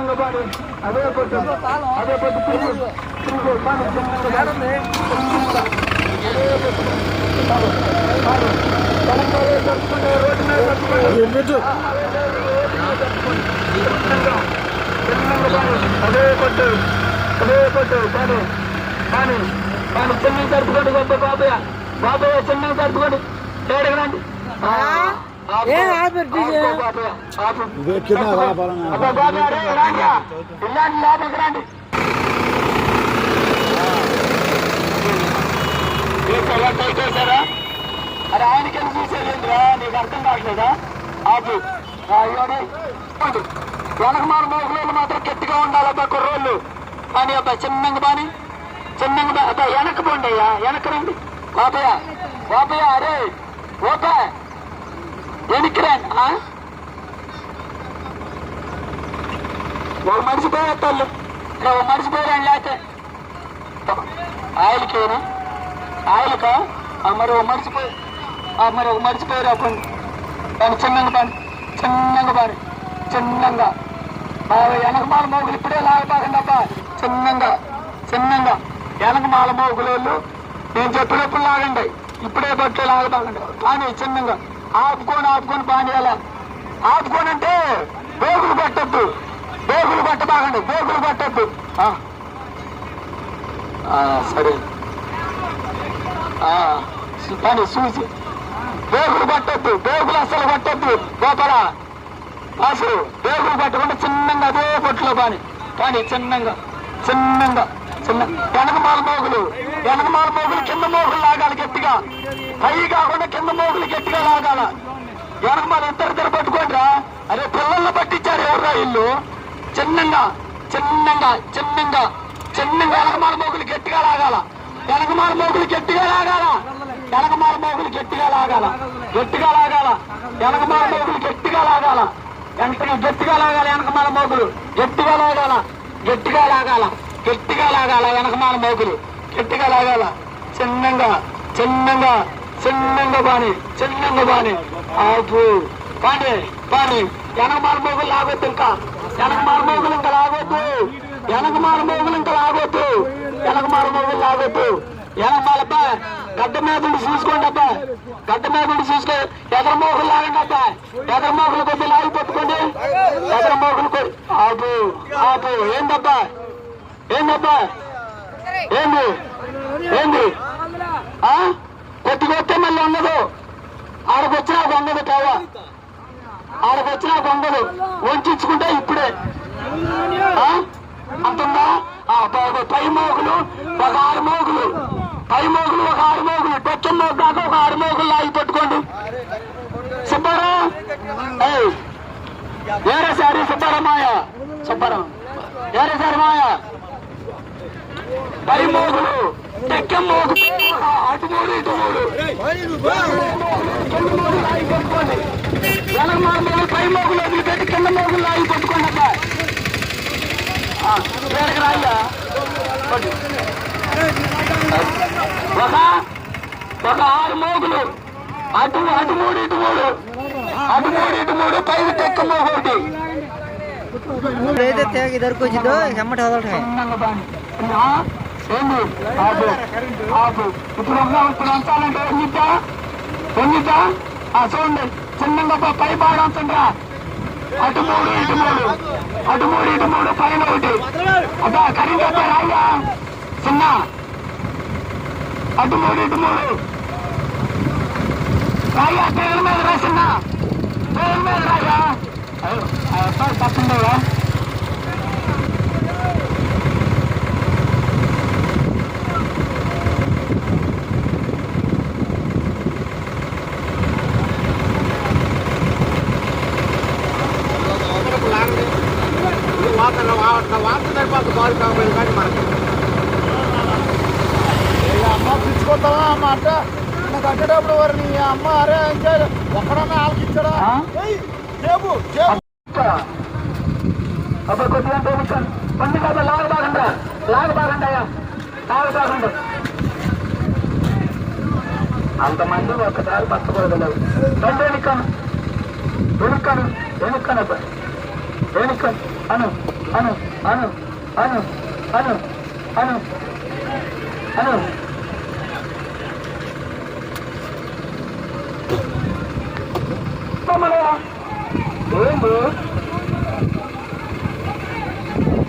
చిన్నగా పాడు అదే పొట్టు అదే పొట్టు తిరుగు తిరుగు పాడు అదే పొట్టు. అదే గొప్ప బాబయ్య బాబయ్య చిన్నగా తడుపుకోండి ఏడకి రండి ఆ, ఆపు. ఏ ఆపు, డీజే. ఆపు బాబయ్య, ఆపు. ఇది ఎక్కినా రాపాలన్నా. అబ్బా బాబయ్య, రే, రండి రా. ఇల్లాంటి లోపలికి రండి ఏంటి అలా కొట్టేశారా? అరే ఆయనకి చూసేదేంద్రా నీకు అర్థం కావట్లేదా ఆపు. వెనకమాల మోగులు మాత్రం గట్టిగా ఉండాలి అబ్బా కుర్రోళ్ళు కానీ అబ్బా చిన్నంగా బాని చిన్నంగా అబ్బా వెనక్కి పోండి అయ్యా వెనక్కి రండి బాబయ్య బాబయ్య అరే ఓకే వెనక్కి రండి ఒక మనిషి పోయేస్తాళ్ళు ఇక్కడ ఒక మనిషి పోయాను లేకపోతే ఆయిల్కేనా ఆయిల్కా ఆ మరి ఒక మనిషి పోయి ఆ మరి ఒక మనిషి పోయి రాకండి దాన్ని చిన్నంగా పని చిన్నంగా పని చిన్నంగా. వెనకమాల మోగులు ఇప్పుడే లాగబాకండి అబ్బా. చిన్నంగా చిన్నంగా. వెనకమాల మోగులు నేను చెప్పినప్పుడు లాగండి. ఇప్పుడే బట్టలు లాగబాకండి. కానీ చిన్నంగా. ఆపుకొని ఆపుకొని పానీయాల ఆపుకొని అంటే బోగులు పట్టద్దు. బోగులు పట్టబాగండి బోగులు పట్టద్దు. ఆ. ఆ, సరే. ఆ, చూసి. బేగులు పట్టద్దు బేగులు అసలు పట్టద్దు. గోపాల అసలు బేగులు పట్టకుండా చిన్నంగా అదే పొట్టులో పాని. కానీ చిన్నంగా చిన్నంగా. వెనకమాల మోగులు. వెనకమాల మోగులు కింద మోగులు లాగాలి గట్టిగా. పై కాకుండా కింద మోగులు గట్టిగా లాగాల. వెనకమాల ఇద్దరిద్దరు ఇద్దరు పట్టుకోండిరా అరే పిల్లల్ని పట్టించారు ఎవర్రా ఇల్లు చిన్నంగా చిన్నంగా చిన్నంగా చిన్నంగా వెనకమాల మోగులు గట్టిగా లాగాల. వెనకమాల మోగులు గట్టిగా లాగాల. వెనకమాల మోగులు గట్టిగా లాగాల. గట్టిగా లాగాల. వెనకమాల మోగులు గట్టిగా లాగాల వెనక గట్టిగా లాగాల. వెనకమాల మోగులు గట్టిగా లాగాల. గట్టిగా లాగాల. గట్టిగా లాగాల వెనకమాల మోకులు. గట్టిగా లాగాల. చిన్నంగా చిన్నంగా చిన్నంగా బాని చిన్నంగా బాని. ఆపు. పాని పాని. వెనకమాల మోగులు లాగొద్దు ఇంకా. వెనక మారుమోగులు ఇంకా లాగొద్దు. వెనక మారుమోగులు ఇంకా లాగొద్దు. వెనక మారుమోగులు లాగొద్దు. వెనక గడ్డ మీద ఉండి చూసుకోండి అబ్బా. గడ్డ మీద ఉండి చూసుకో. ఎదర మోకులు లాగండి అబ్బా. ఎదర మోకులు కొద్ది లాగి పట్టుకోండి. ఎదర మోకులు ఆపు. ఆపు. ఏంటబ్బా ఏందబ్బా ఏంది? ఏంది? వస్తే మళ్ళీ ఉండదు. ఆడకు వచ్చినా ఉండదు కావా? ఆడకు వచ్చినా కొంగలు వంచుకుంటే ఇప్పుడే. ఆ? అంతుందా ఆ, ఒక పై మోగులు ఒక ఆరు మోగులు. పై మోగులు ఒక ఆరు మోగులు. టెక్కి మోగు దాకా ఒక ఆరు మోగులు లాగి పట్టుకోండి. సుబ్బారావు! ఏయ్, వేరే సారి సుబ్బారావు మాయ? సుబ్బారావు! వేరే సారి మాయ? పై మోగులు టెక్కి మోగు అటు మూడు ఇటు మూడు కింద మోగులు లాగి పట్టుకోండి వెనక మోగులు పై మోగులు వదిలిపెట్టి కింద మోగులు లాగి పట్టుకోండి అబ్బా ఆ, వేరకి రాయ్యా పట్టు. ఒక ఒక ఆరు మోగులు అటు అటు మూడు ఇటు మూడు అటు మూడు ఇటు మూడు పై టెక్క మోగు ఒకటి ఏదైతే తేగ ఇద్దరికి వచ్చిందో ఎమ్మటి వదలటమే ఆ? ఏంది ఆపు ఆపు ఇప్పుడు ఉన్న ఇప్పుడు అంచాలంటే ఎన్నిద్దా ఎన్నిద్దా ఆ చూడండి చిన్నంగా పై- పై బాగా ఉంచండిరా అటు మూడు ఇటు మూడు అటు మూడు ఇటు మూడు పైన ఒకటి అబ్బా కరీంగా రాయ్యా చిన్న అటు మూడు ఇటు మూడు రాయ్యా పేరు మీద రా చిన్న పేరు మీద రాయ్యా అయ్యో, ఆ అబ్బాయి తప్పుండేవా అమ్మ పిచ్చుకొస్తావా అమ్మ అంటే నాకు కట్టేటప్పుడు వారు నీ అమ్మ అరే ఇంకా ఒక్కడన్నా వాళ్ళకి ఇచ్చాడా ఆ? ఏయ్, చేపు చేపు అబ్బా కొద్దిగా తోముతాను పండి కదా లాగ బాగండి లాగ బాగండి అయ్యా. లాగ బాగండి అంతమంది ఒక్కసారి పచ్చకూడదు రండి వెనుక్కను వెనుక్కను వెనుక్కను అబ్బా. వెనుక్కను అను అను అను అను అను అను అను. ఏంది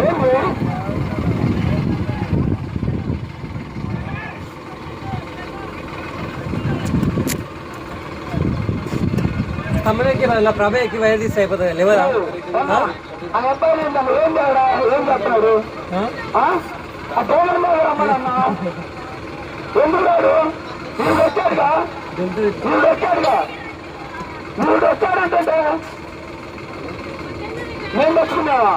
ఏంది తమ్ముడికి ఇలా ప్రభకి వైర్ తీస్తే అయిపోతుంది లేవదా ఆ అబ్బాయి ఏంటన్నా ఏం చేయడా ఏం చెప్తున్నాడు ఆ? ఆ డోలర్ మీద రమ్మనన్నా ఎందుకు రాడు వీడు వచ్చాడుగా వీడు వచ్చాడుగా వీడు వచ్చాడంటే నేను తెచ్చుకున్నావా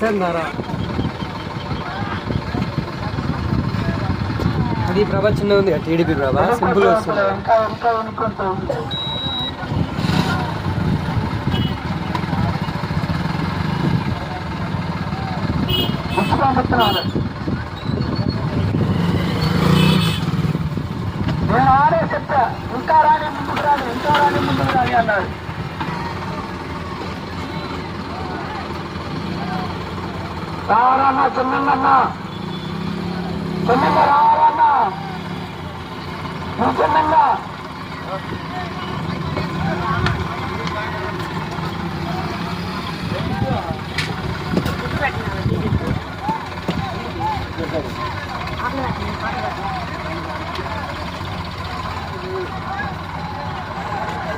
సార్ నారా. అది ప్రభా చిన్న ఉంది టీడీపీ ప్రభా. సింపుల్ వస్తుంది. విత్తనాలు నేను ఆడే చెప్తా. ఇంకా రాని ముందుకు రాని ఇంకా రాని ముందుకు రాని అన్నాడు. రారన్నా చిన్నన్నా చిన్నగా రారన్నా నువ్వు చిన్నగా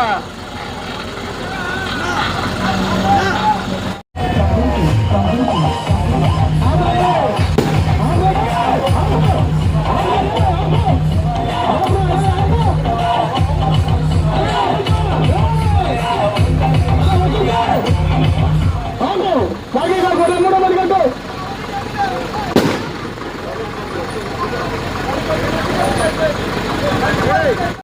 Sarah.